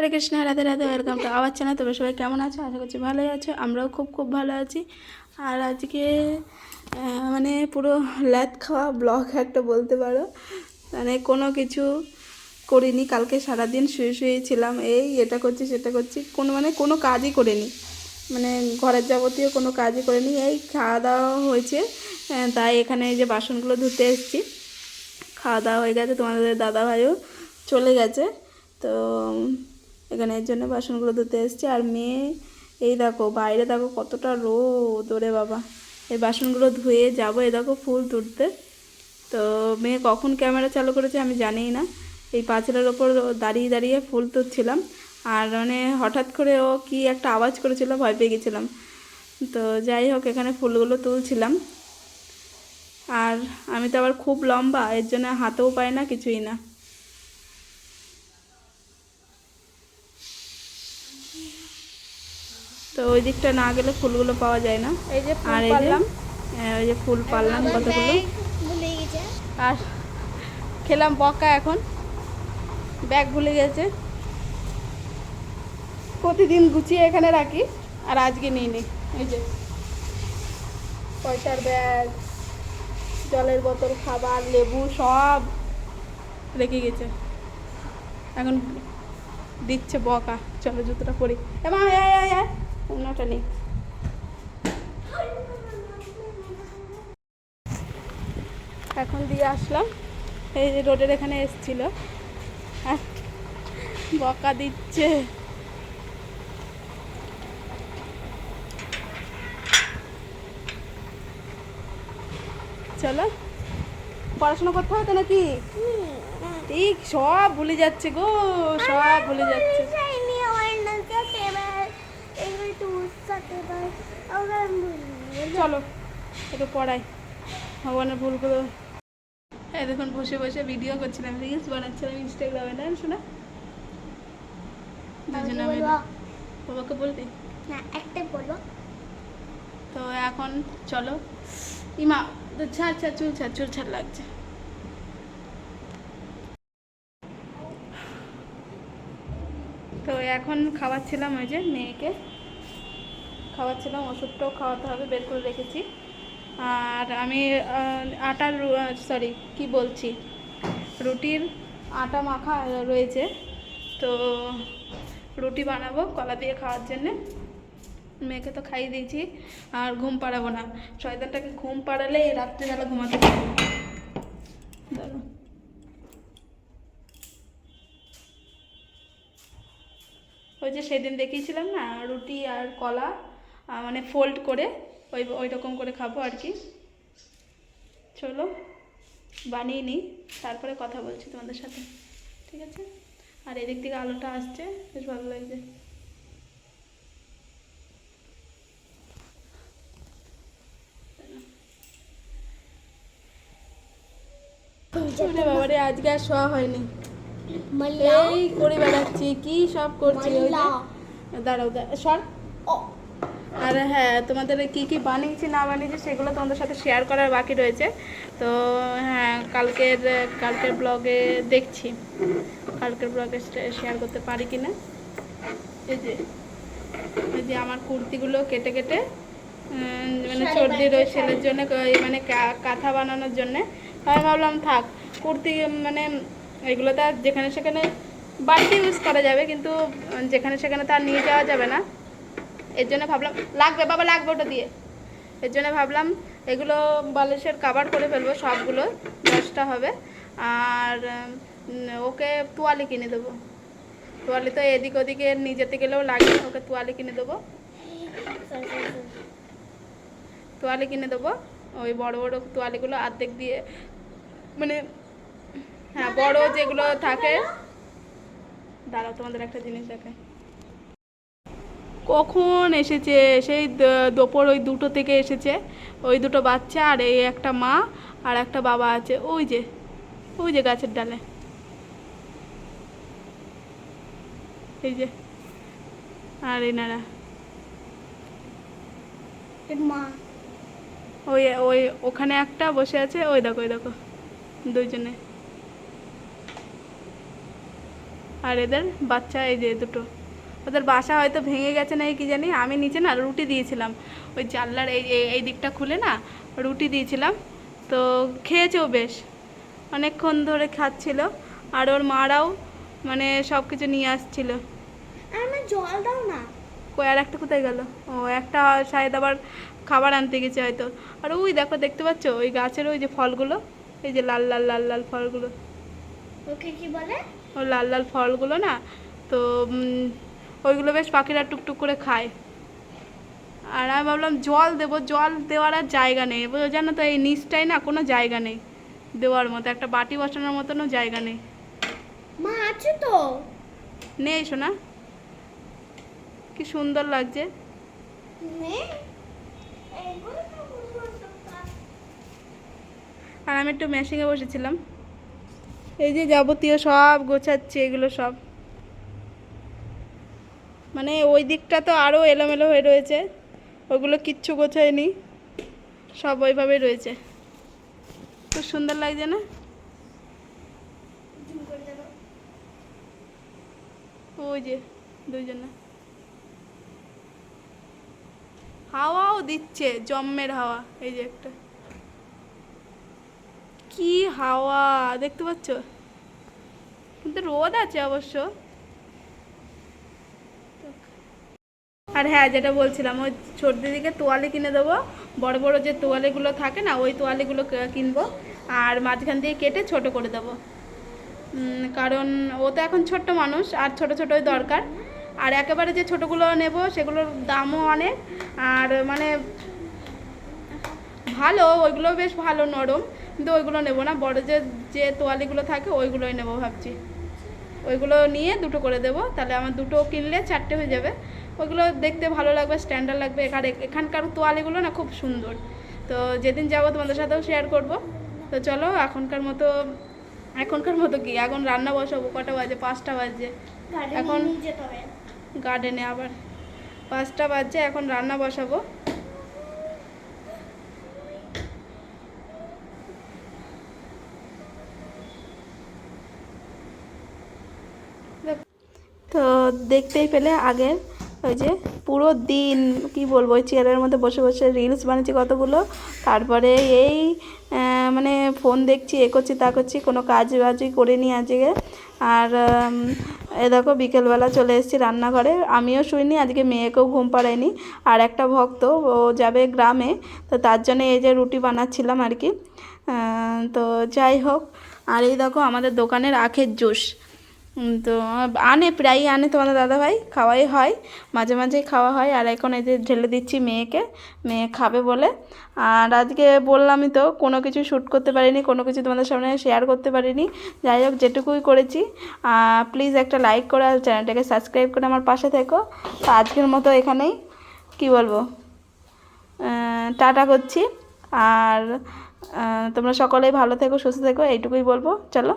Hare Krishna Radhe Radhe, welcome to our channel তবে সবাই কেমন আছো? আশা করছি ভালোই আছো, আমরাও খুব খুব ভালো আছি। আর আজকে মানে পুরো ল্যাদ খাওয়া ব্লগ একটা বলতে পারো। মানে কোনো কিছু করিনি, কালকে সারাদিন শুয়ে শুয়ে ছিলাম, এই এটা করছি, সেটা করছি, কোনো মানে কোনো কাজই করিনি। মানে ঘরের যাবতীয় কোনো কাজই করিনি, এই খাওয়া দাওয়া হয়েছে তাই এখানে যে বাসনগুলো ধুতে এসেছি। খাওয়া দাওয়া হয়ে গেছে, তোমাদের দাদা ভাইও চলে গেছে, তো এখানে এর জন্য বাসনগুলো ধুতে এসেছি। আর মেয়ে, এই দেখো, বাইরে দেখো কতটা রোদ, ওরে বাবা। এই বাসনগুলো ধুয়ে যাব এ দেখো ফুল তুলতে। তো মেয়ে কখন ক্যামেরা চালু করেছে আমি জানি না। এই পাঁচিলের ওপর দাঁড়িয়ে দাঁড়িয়ে ফুল তুলছিলাম। আর মানে হঠাৎ করে ও কি একটা আওয়াজ করেছিল, ভয় পেয়ে গেছিলাম। তো যাই হোক, এখানে ফুলগুলো তুলছিলাম। আর আমি তো আবার খুব লম্বা, এর জন্য হাতেও পাই না, কিছুই না। তো ওই দিকটা না গেলে ফুলগুলো পাওয়া যায় না। এই যে আর এই যে হ্যাঁ, ওই যে ফুল পারলাম কতগুলো। আর খেলাম বকা এখন। ব্যাগ ভুলে গেছে। প্রতিদিন গুছিয়ে এখানে রাখি আর আজকে নিই নি। এই যে পয়সার ব্যাগ জলের বোতল খাবার লেবু সব রেখে গেছে। এখন দিচ্ছে বকা। চলো জুতোটা পরি। এমা অন্যটা নেই। এখন দিয়ে আসলাম। এই যে রোডের এখানে এসছিল। আর বকা দিচ্ছে। চলো পড়াশোনা করতে হবে তো নাকি? ঠিক সব ভুলে যাচ্ছে গো সব ভুলে যাচ্ছে। চলো একটু পড়াই। ভগবানের ভুলগুলো। হ্যাঁ দেখুন বসে বসে ভিডিও করছিলাম রিলস বানাচ্ছিলাম ইনস্টাগ্রামে না শোনা দুজনে মিলে। বাবাকে বলবি? না একটা বলব তো এখন চলো। ইমা তো ছাড় ছাড় চুল ছাড় চুল ছাড় লাগছে। তো এখন খাওয়াচ্ছিলাম ওই যে মেয়েকে। খাওয়াচ্ছিলাম, ওষুধটাও খাওয়াতে হবে, বের করে রেখেছি। আর আমি আটার সরি কি বলছি? রুটির আটা মাখা রয়েছে, তো রুটি বানাবো কলা দিয়ে খাওয়ার জন্যে। মেয়েকে তো খাইয়ে দিয়েছি, আর ঘুম পাড়াবো না। শয়তানটাকে ঘুম পাড়ালে রাত্রিবেলা ঘুমাতে দাঁড়াও। ওই যে সেদিন দেখিয়েছিলাম না, রুটি আর কলা মানে ফোল্ড করে ওই ওই রকম করে খাব আর কি। চলো বানিয়ে নিই তারপরে কথা বলছি তোমাদের সাথে ঠিক আছে? আর এদিক থেকে আলোটা আসছে বেশ ভালো লাগছে। বাবারে আজকে আর শোয়া হয়নি। এই করে বেড়াচ্ছি কি সব করছি দাঁড়াও দাঁড়াও সর। আর হ্যাঁ তোমাদের কি কি বানিয়েছি না বানিয়েছি সেগুলো তোমাদের সাথে শেয়ার করার বাকি রয়েছে। তো হ্যাঁ কালকের কালকের ব্লগে দেখছি। কালকের ব্লগে শেয়ার করতে পারি কি না এই যে এই যে আমার কুর্তিগুলো কেটে কেটে মানে সর্দির ওই বানিয়েছে, ছেলের জন্য মানে কাঁথা বানানোর জন্য। আমি ভাবলাম থাক কুর্তি মানে এগুলো তো যেখানে সেখানে বাড়িতে ইউজ করা যাবে কিন্তু যেখানে সেখানে তো আর নিয়ে যাওয়া যাবে না। এর জন্য ভাবলাম, লাগবে বাবা, লাগবে ওটা দিয়ে। এর জন্য ভাবলাম, এগুলো বালিশের কাবার করে ফেলব, সবগুলো, দশটা হবে। আর ওকে তোয়ালি কিনে দেবো। তোয়ালি তো এদিক ওদিকে নিয়ে যেতে গেলেও লাগে, ওকে তোয়ালি কিনে দেবো। তোয়ালি কিনে দেবো, ওই বড় বড় তোয়ালিগুলো অর্ধেক দিয়ে মানে হ্যাঁ বড় যেগুলো থাকে। দাঁড়াও, তোমাদের একটা জিনিস দেখায় কখন এসেছে? সেই দুপুর ওই দুটো থেকে এসেছে। ওই দুটো বাচ্চা আর এই একটা মা আর একটা বাবা আছে। ওই যে ওই যে গাছের ডালে। এই যে আর এনারা। মা। ওই ওই ওখানে একটা বসে আছে। ওই দেখো ওই দেখো দুইজনে। আর এদের বাচ্চা এই যে দুটো। ওদের বাসা হয়তো ভেঙে গেছে না কি জানি আমি নিচে না রুটি দিয়েছিলাম। ওই জানলার এই এই- দিকটা খুলে না রুটি দিয়েছিলাম। তো খেয়েছেও বেশ অনেকক্ষণ ধরে খাচ্ছিল। আর ওর মারাও মানে সব কিছু নিয়ে আসছিল। আমার জল দাও না। কই আর একটা কোথায় গেল? ও একটা শায়দ আবার খাবার আনতে গেছে হয়তো। আর ওই দেখো দেখতে পাচ্ছ? ওই গাছের ওই যে ফলগুলো এই যে লাল লাল লাল লাল ফলগুলো। ওকে কি বলে? ও লাল লাল ফলগুলো না তো ওইগুলো বেশ পাখিরা টুকটুক করে খায়। আর আমি ভাবলাম জল দেবো জল দেওয়ার আর জায়গা নেই। জানো তো এই নিচটাই না কোনো জায়গা নেই দেওয়ার মতো একটা বাটি বসানোর মতনও জায়গা নেই। মা আছে তো। নেই শোনা কি সুন্দর লাগছে। আর আমি একটু মেশিনে বসেছিলাম। এই যে যাবতীয় সব গোছাচ্ছে এগুলো সব। মানে ওই দিকটা তো আরও এলোমেলো হয়ে রয়েছে। ওগুলো কিচ্ছু গোছায়নি। সব ওইভাবে রয়েছে। খুব সুন্দর লাগছে না। ওই যে, দুইজনে। হাওয়াও দিচ্ছে, জম্মের হাওয়া, এই যে একটা। কি হাওয়া, দেখতে পাচ্ছ? কিন্তু রোদ আছে অবশ্য। আর হ্যাঁ যেটা বলছিলাম, ওই ছোট দিদিকে তোয়ালে কিনে দেবো। বড় বড় যে তোয়ালেগুলো থাকে না, ওই তোয়ালেগুলো কিনবো। আর মাঝখান দিয়ে কেটে ছোট করে দেবো। কারণ ও তো এখন ছোট্ট মানুষ, আর ছোট ছোটই দরকার। আর একেবারে যে ছোটোগুলো নেব, সেগুলোর দামও অনেক। আর মানে ভালো ওইগুলো বেশ ভালো, নরম। কিন্তু ওইগুলো নেব না, বড় যে যে তোয়ালিগুলো থাকে, ওইগুলোই নেব ভাবছি। ওইগুলো নিয়ে দুটো করে দেব। তাহলে আমার দুটো কিনলে চারটে হয়ে যাবে। ওইগুলো দেখতে ভালো লাগবে স্ট্যান্ডার্ড লাগবে। এখানে এখানকার তোয়ালিগুলো না খুব সুন্দর। তো যেদিন যাব তোমাদের সাথেও শেয়ার করব। তো চলো এখনকার মতো এখনকার মতো কি? এখন রান্না বসাবো কটা বাজে? পাঁচটা বাজে। এখন- গার্ডেনে আবার পাঁচটা বাজছে এখন রান্না বসাবো। তো দেখতেই পেলে আগের ওই যে পুরো দিন, কি বলব, ওই চেয়ারের মধ্যে বসে বসে রিলস বানিয়েছি কতগুলো। তারপরে এই মানে ফোন দেখছি, এ করছি, তা করছি, কোনো কাজ বাজই করিনি আজকে। আর এ দেখো, বিকেলবেলা চলে এসেছি রান্নাঘরে। আমিও শুইনি, আজকে মেয়েকেও ঘুম পাড়াইনি আর একটা ভক্ত, ও যাবে গ্রামে, তো তার জন্য এই যে রুটি বানাচ্ছিলাম আর কি। তো যাই হোক, আর এই দেখো, আমাদের দোকানের আখের জুস। তো আনে, প্রায়ই আনে তোমাদের দাদাভাই, খাওয়াই হয়, মাঝে মাঝেই খাওয়া হয়। আর এখন এই যে ঢেলে দিচ্ছি মেয়েকে, মেয়ে খাবে বলে। আর আজকে বললামই তো, কোনো কিছু শ্যুট করতে পারিনি, কোনো কিছু তোমাদের সামনে শেয়ার করতে পারিনি। যাই হোক, যেটুকুই করেছি। প্লিজ একটা লাইক করে আর চ্যানেলটাকে সাবস্ক্রাইব করে আমার পাশে থেকো। তো আজকের মতো এখানেই, কি বলব? টাটা করছি। আর তোমরা সকলেই ভালো থেকো, সুস্থ থেকো, এইটুকুই বলব। চলো।